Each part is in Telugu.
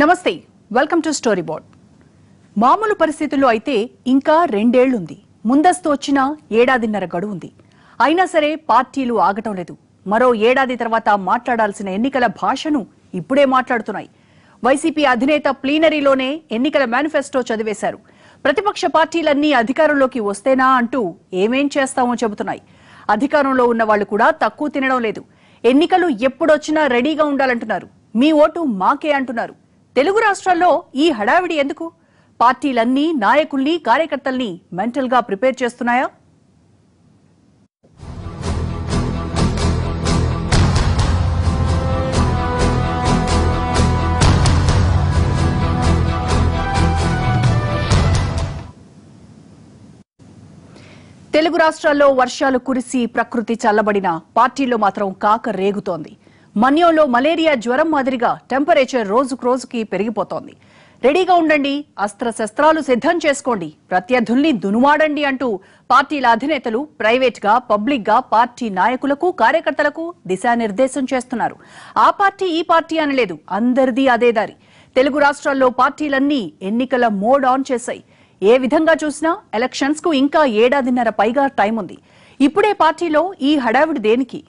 నమస్తే వెల్కమ్ టు స్టోరీ బోర్డ్. మామూలు పరిస్థితుల్లో అయితే ఇంకా రెండేళ్ళుంది. ముందస్తు వచ్చిన ఏడాదిన్నర గడువు ఉంది అయినా సరే పార్టీలు ఆగటం లేదు. మరో ఏడాది తర్వాత మాట్లాడాల్సిన ఎన్నికల భాషను ఇప్పుడే మాట్లాడుతున్నాయి. వైసీపీ అధినేత ప్లీనరీలోనే ఎన్నికల మేనిఫెస్టో చదివేశారు. ప్రతిపక్ష పార్టీలన్నీ అధికారంలోకి వస్తేనా అంటూ ఏమేం చేస్తామో చెబుతున్నాయి. అధికారంలో ఉన్న వాళ్ళు కూడా తక్కువ తినడం లేదు. ఎన్నికలు ఎప్పుడొచ్చినా రెడీగా ఉండాలంటున్నారు. మీ ఓటు మాకే అంటున్నారు. తెలుగు రాష్ట్రాల్లో ఈ హడావిడి ఎందుకు? పార్టీలన్నీ నాయకుల్ని కార్యకర్తల్ని మెంటల్గా ప్రిపేర్ చేస్తున్నాయా? తెలుగు రాష్ట్రాల్లో వర్షాలు కురిసి ప్రకృతి చల్లబడిన పార్టీలో మాత్రం కాక రేగుతోంది మన్యంలో మలేరియా జ్వరం మాదిరిగా టెంపరేచర్ రోజుకు రోజుకి పెరిగిపోతోంది. రెడీగా ఉండండి అస్త్రశస్త్రాలు సిద్ధం చేసుకోండి ప్రత్యర్థుల్ని దునుమాడండి అంటూ పార్టీల అధినేతలు ప్రైవేట్గా పబ్లిక్గా పార్టీ నాయకులకు కార్యకర్తలకు దిశానిర్దేశం చేస్తున్నారు. ఆ పార్టీ ఈ పార్టీ అనలేదు అందరిది అదే దారి. తెలుగు రాష్ట్రాల్లో పార్టీలన్నీ ఎన్నికల మోడ్ ఆన్ చేశాయి. ఏ విధంగా చూసినా ఎలక్షన్స్కు ఇంకా ఏడాదిన్నర పైగా టైం ఉంది ఇప్పుడే పార్టీలో ఈ హడావిడి దేనికి?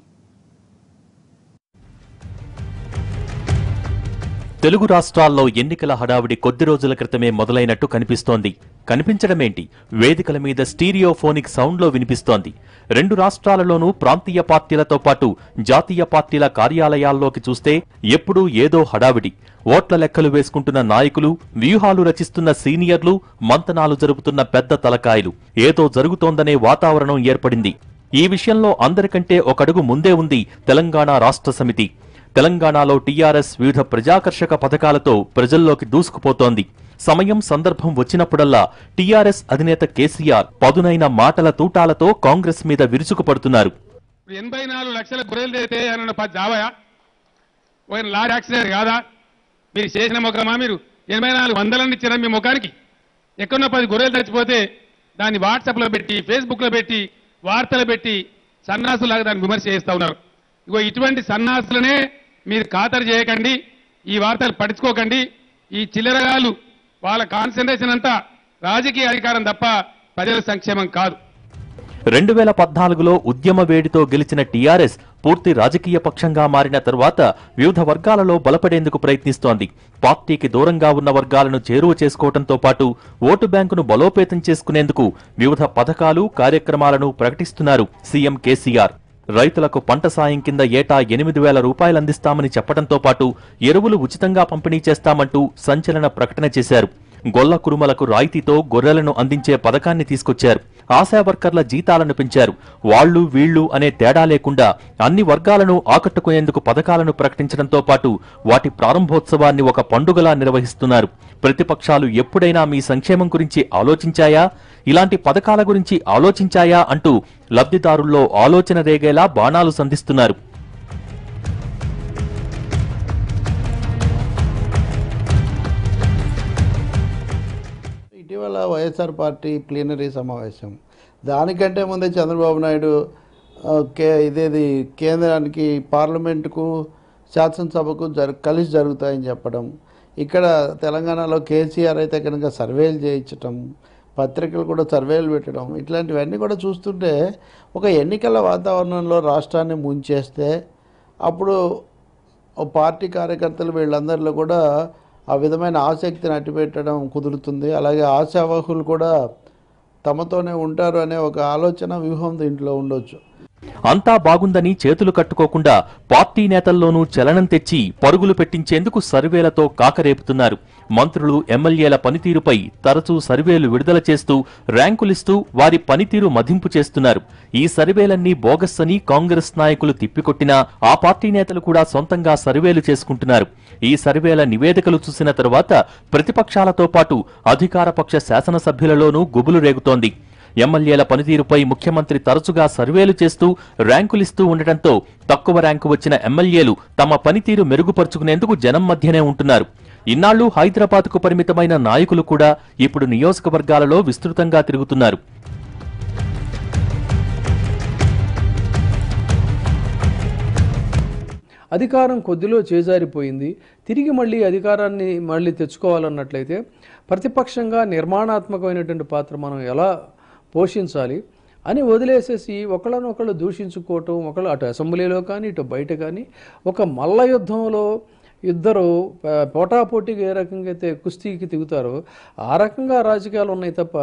తెలుగు రాష్ట్రాల్లో ఎన్నికల హడావిడి కొద్ది రోజుల క్రితమే మొదలైనట్టు కనిపిస్తోంది. కనిపించడమేంటి? వేదికల మీద స్టీరియోఫోనిక్ సౌండ్లో వినిపిస్తోంది. రెండు రాష్ట్రాలలోనూ ప్రాంతీయ పార్టీలతో పాటు జాతీయ పార్టీల కార్యాలయాల్లోకి చూస్తే ఎప్పుడూ ఏదో హడావిడి. ఓట్ల లెక్కలు వేసుకుంటున్న నాయకులు వ్యూహాలు రచిస్తున్న సీనియర్లు మంతనాలు జరుపుతున్న పెద్ద తలకాయలు. ఏదో జరుగుతోందనే వాతావరణం ఏర్పడింది. ఈ విషయంలో అందరికంటే ఒకడుగు ముందే ఉంది తెలంగాణ రాష్ట్ర సమితి. తెలంగాణలో టీఆర్ఎస్ వివిధ ప్రజాకర్షక పథకాలతో ప్రజల్లోకి దూసుకుపోతోంది. సమయం సందర్భం వచ్చినప్పుడల్లా టీఆర్ఎస్ అధినేత కేసీఆర్ పదునైన మాటల తూటాలతో కాంగ్రెస్ మీద విరుచుకుపడుతున్నారు. ఎనభై నాలుగు లక్షల గొర్రెలు తెస్తే జావయా? లారీ యాక్సిడెంట్ కాదా? మీరు చేసిన ముఖమా మీరు? ఎనభై నాలుగు వందలని ఇచ్చిన మీ ముఖానికి? ఎక్కడో పది గొర్రెలు తెచ్చిపోతే దాన్ని వాట్సాప్లో పెట్టి ఫేస్బుక్లో పెట్టి వార్తలు పెట్టి సన్నాసులాగా దాన్ని విమర్శ చేస్తూ ఉన్నారు. ఇగో ఇటువంటి సన్నాసులనే మీరు ఖాతరు చేయకండి ఈ వార్తలు పట్టించుకోకండి. ఈ చిల్లరగాలు వాళ్ళ కాన్సన్ట్రేషన్ అంతా రాజకీయ అధికారం తప్ప ప్రజల సంక్షేమం కాదు. రెండు వేల పద్నాలుగులో ఉద్యమ వేడితో గెలిచిన టీఆర్ఎస్ పూర్తి రాజకీయ పక్షంగా మారిన తరువాత వివిధ వర్గాలలో బలపడేందుకు ప్రయత్నిస్తోంది. పార్టీకి దూరంగా ఉన్న వర్గాలను చేరువ చేసుకోవడంతో పాటు ఓటు బ్యాంకును బలోపేతం చేసుకునేందుకు వివిధ పథకాలు కార్యక్రమాలను ప్రకటిస్తున్నారు సీఎం కేసీఆర్. రైతులకు పంట సాయం కింద ఏటా ఎనిమిది వేల రూపాయలందిస్తామని చెప్పడంతో పాటు ఎరువులు ఉచితంగా పంపిణీ చేస్తామంటూ సంచలన ప్రకటన చేశారు. గొల్ల కురుమలకు రాయితీతో గొర్రెలను అందించే పథకాన్ని తీసుకొచ్చారు. ఆశా వర్కర్ల జీతాలను పెంచారు. వాళ్ళు వీళ్ళు అనే తేడా లేకుండా అన్ని వర్గాలను ఆకట్టుకునేందుకు పథకాలను ప్రకటించడంతో పాటు వాటి ప్రారంభోత్సవాన్ని ఒక పండుగలా నిర్వహిస్తున్నారు. ప్రతిపక్షాలు ఎప్పుడైనా మీ సంక్షేమం గురించి ఆలోచించాయా? ఇలాంటి పథకాల గురించి ఆలోచించాయా? అంటూ లబ్ధిదారుల్లో ఆలోచన రేగేలా బాణాలు సంధిస్తున్నారు. ఇటీవల వైఎస్ఆర్ పార్టీ ప్లీనరీ సమావేశం. దానికంటే ముందే చంద్రబాబు నాయుడు కే ఇదేది కేంద్రానికి పార్లమెంటుకు శాసనసభకు జరు కలిసి జరుగుతాయని చెప్పడం. ఇక్కడ తెలంగాణలో కేసీఆర్ అయితే కనుక సర్వేలు చేయించటం పత్రికలు కూడా సర్వేలు పెట్టడం ఇట్లాంటివన్నీ కూడా చూస్తుంటే ఒక ఎన్నికల వాతావరణంలో రాష్ట్రాన్ని ముంచేస్తే అప్పుడు పార్టీ కార్యకర్తలు వీళ్ళందరిలో కూడా ఆ విధమైన ఆసక్తిని అట్టిపెట్టడం కుదురుతుంది. అలాగే ఆశావాహులు కూడా తమతోనే ఉంటారు అనే ఒక ఆలోచన వ్యూహం దీంట్లో ఉండొచ్చు. అంతా బాగుందని చేతులు కట్టుకోకుండా పార్టీ నేతల్లోనూ చలనం తెచ్చి పరుగులు పెట్టించేందుకు సర్వేలతో కాకరేపుతున్నారు. మంత్రులు ఎమ్మెల్యేల పనితీరుపై తరచూ సర్వేలు విడుదల చేస్తూ ర్యాంకులిస్తూ వారి పనితీరు మదింపు చేస్తున్నారు. ఈ సర్వేలన్నీ బోగస్ అని కాంగ్రెస్ నాయకులు తిప్పికొట్టినా ఆ పార్టీ నేతలు కూడా సొంతంగా సర్వేలు చేసుకుంటున్నారు. ఈ సర్వేల నివేదికలు చూసిన తరువాత ప్రతిపక్షాలతో పాటు అధికారపక్ష శాసనసభ్యులలోనూ గుబులు రేగుతోంది. ఎమ్మెల్యేల పనితీరుపై ముఖ్యమంత్రి తరచుగా సర్వేలు చేస్తూ ర్యాంకులిస్తూ ఉండటంతో తక్కువ ర్యాంకు వచ్చిన ఎమ్మెల్యేలు తమ పనితీరు మెరుగుపరుచుకునేందుకు జనం మధ్యనే ఉంటున్నారు. ఇన్నాళ్ళు హైదరాబాద్కు పరిమితమైన నాయకులు కూడా ఇప్పుడు నియోజకవర్గాలలో విస్తృతంగా తిరుగుతున్నారు. అధికారం కొద్దిలో చేజారిపోయింది. తిరిగి మళ్ళీ అధికారాన్ని మళ్ళీ తెచ్చుకోవాలన్నట్లయితే ప్రతిపక్షంగా నిర్మాణాత్మకమైనటువంటి పాత్ర మనం ఎలా పోషించాలి అని వదిలేసేసి ఒకళ్ళనొకళ్ళు దూషించుకోవటం ఒకళ్ళు అటు అసెంబ్లీలో కానీ ఇటు బయట కానీ ఒక మల్ల యుద్ధంలో ఇద్దరు పోటాపోటీగా ఏ రకంగా అయితే కుస్తీకి దిగుతారో ఆ రకంగా రాజకీయాలు ఉన్నాయి తప్ప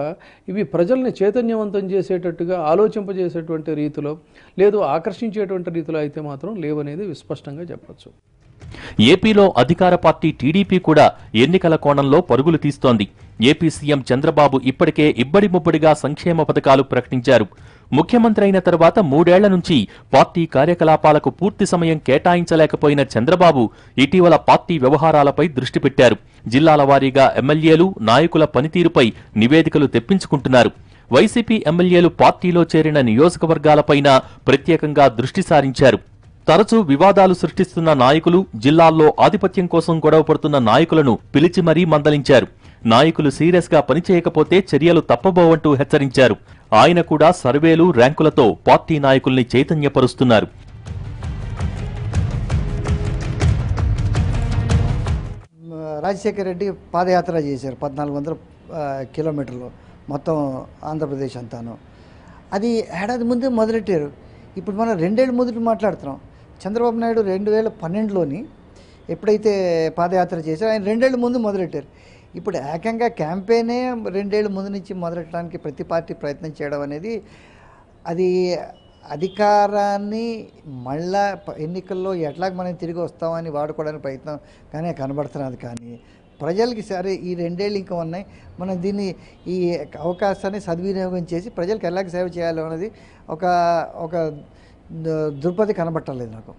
ఇవి ప్రజల్ని చైతన్యవంతం చేసేటట్టుగా ఆలోచింపజేసేటువంటి రీతిలో లేదు ఆకర్షించేటువంటి రీతిలో అయితే మాత్రం లేవనేది విస్పష్టంగా చెప్పచ్చు. ఏపీలో అధికార పార్టీ టీడీపీ కూడా ఎన్నికల కోణంలో పరుగులు తీస్తోంది. ఏపీ సీఎం చంద్రబాబు ఇప్పటికే ఇబ్బడి ముబ్బడిగా సంక్షేమ పథకాలు ప్రకటించారు. ముఖ్యమంత్రి అయిన తర్వాత మూడేళ్ళ నుంచి పార్టీ కార్యకలాపాలకు పూర్తి సమయం కేటాయించలేకపోయిన చంద్రబాబు ఇటీవల పార్టీ వ్యవహారాలపై దృష్టి పెట్టారు. జిల్లాల వారీగా ఎమ్మెల్యేలు నాయకుల పనితీరుపై నివేదికలు తెప్పించుకుంటున్నారు. వైసీపీ ఎమ్మెల్యేలు పార్టీలో చేరిన నియోజకవర్గాలపైన ప్రత్యేకంగా దృష్టి సారించారు. తరచూ వివాదాలు సృష్టిస్తున్న నాయకులు జిల్లాల్లో ఆధిపత్యం కోసం గొడవపడుతున్న నాయకులను పిలిచి మరీ మందలించారు. నాయకులు సీరియస్గా పనిచేయకపోతే చర్యలు తప్పబోవంటూ హెచ్చరించారు. ఆయన కూడా సర్వేలు ర్యాంకులతో పార్టీ నాయకుల్ని చైతన్యపరుస్తున్నారు. రాజశేఖర రెడ్డి పాదయాత్ర చేశారు పద్నాలుగు వందల కిలోమీటర్లు మొత్తం ఆంధ్రప్రదేశ్ అంతాను. అది ఏడాది ముందే మొదలెట్టారు. ఇప్పుడు మనం రెండేళ్ళు మొదటి మాట్లాడుతున్నాం. చంద్రబాబు నాయుడు రెండు వేల పన్నెండులోని ఎప్పుడైతే పాదయాత్ర చేశారో ఆయన రెండేళ్ళు ముందు మొదలెట్టారు. ఇప్పుడు ఏకంగా క్యాంపెయినే రెండేళ్ళు ముందు నుంచి మొదలెట్టడానికి ప్రతి పార్టీ ప్రయత్నం చేయడం అనేది అది అధికారాన్ని మళ్ళా ఎన్నికల్లో ఎట్లాగ మనం తిరిగి వస్తామని వాడుకోవడానికి ప్రయత్నం కానీ కనబడుతున్నది కానీ ప్రజలకి సరే ఈ రెండేళ్ళు ఇంకా ఉన్నాయి. మనం దీన్ని ఈ అవకాశాన్ని సద్వినియోగం చేసి ప్రజలకు ఎలాగ సేవ చేయాలో అనేది ఒక ఒక ద- దృక్పథి కనబట్టలేదు నాకు.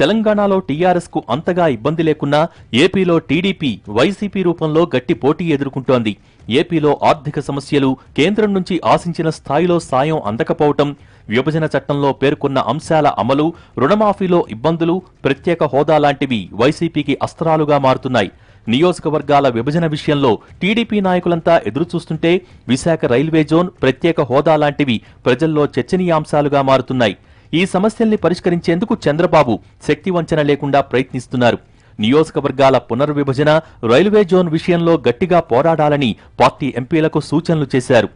తెలంగాణలో టీఆర్ఎస్కు అంతగా ఇబ్బంది లేకున్నా ఏపీలో టీడీపీ వైసీపీ రూపంలో గట్టి పోటీ ఎదుర్కొంటోంది. ఏపీలో ఆర్థిక సమస్యలు కేంద్రం నుంచి ఆశించిన స్థాయిలో సాయం అందకపోవటం విభజన చట్టంలో పేర్కొన్న అంశాల అమలు రుణమాఫీలో ఇబ్బందులు ప్రత్యేక హోదా లాంటివి వైసీపీకి అస్త్రాలుగా మారుతున్నాయి. నియోజకవర్గాల విభజన విషయంలో టీడీపీ నాయకులంతా ఎదురుచూస్తుంటే విశాఖ రైల్వే జోన్ ప్రత్యేక హోదా లాంటివి ప్రజల్లో చర్చనీయాంశాలుగా మారుతున్నాయి. ఈ సమస్యల్ని పరిష్కరించేందుకు చంద్రబాబు శక్తి వంచన లేకుండా ప్రయత్నిస్తున్నారు. నియోజకవర్గాల పునర్విభజన రైల్వే జోన్ విషయంలో గట్టిగా పోరాడాలని పార్టీ ఎంపీలకు సూచనలు చేశారు.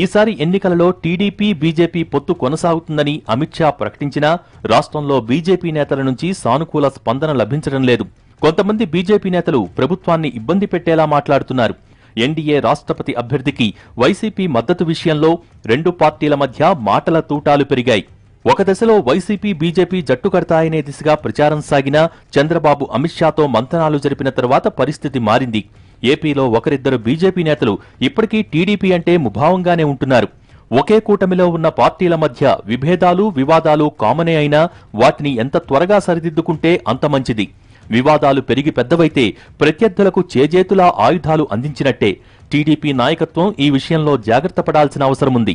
ఈసారి ఎన్నికలలో టీడీపీ బీజేపీ పొత్తు కొనసాగుతుందని అమిత్ షా ప్రకటించినా రాష్ట్రంలో బీజేపీ నేతల నుంచి సానుకూల స్పందన లభించడం లేదు. కొంతమంది బీజేపీ నేతలు ప్రభుత్వాన్ని ఇబ్బంది పెట్టేలా మాట్లాడుతున్నారు. ఎన్డీఏ రాష్ట్రపతి అభ్యర్థికి వైసీపీ మద్దతు విషయంలో రెండు పార్టీల మధ్య మాటల తూటాలు పెరిగాయి. ఒక దశలో వైసీపీ బీజేపీ జట్టు కడతాయనే దిశగా ప్రచారం సాగినా చంద్రబాబు అమిత్ షాతో మంతనాలు జరిపిన తర్వాత పరిస్థితి మారింది. ఏపీలో ఒకరిద్దరు బీజేపీ నేతలు ఇప్పటికీ టీడీపీ అంటే ముభావంగానే ఉంటున్నారు. ఒకే కూటమిలో ఉన్న పార్టీల మధ్య విభేదాలు వివాదాలు కామనే అయినా వాటిని ఎంత త్వరగా సరిదిద్దుకుంటే అంత మంచిది. వివాదాలు పెరిగి పెద్దవైతే ప్రత్యర్థులకు చేజేతులా ఆయుధాలు అందించినట్టే. టీడీపీ నాయకత్వం ఈ విషయంలో జాగ్రత్త పడాల్సిన అవసరముంది.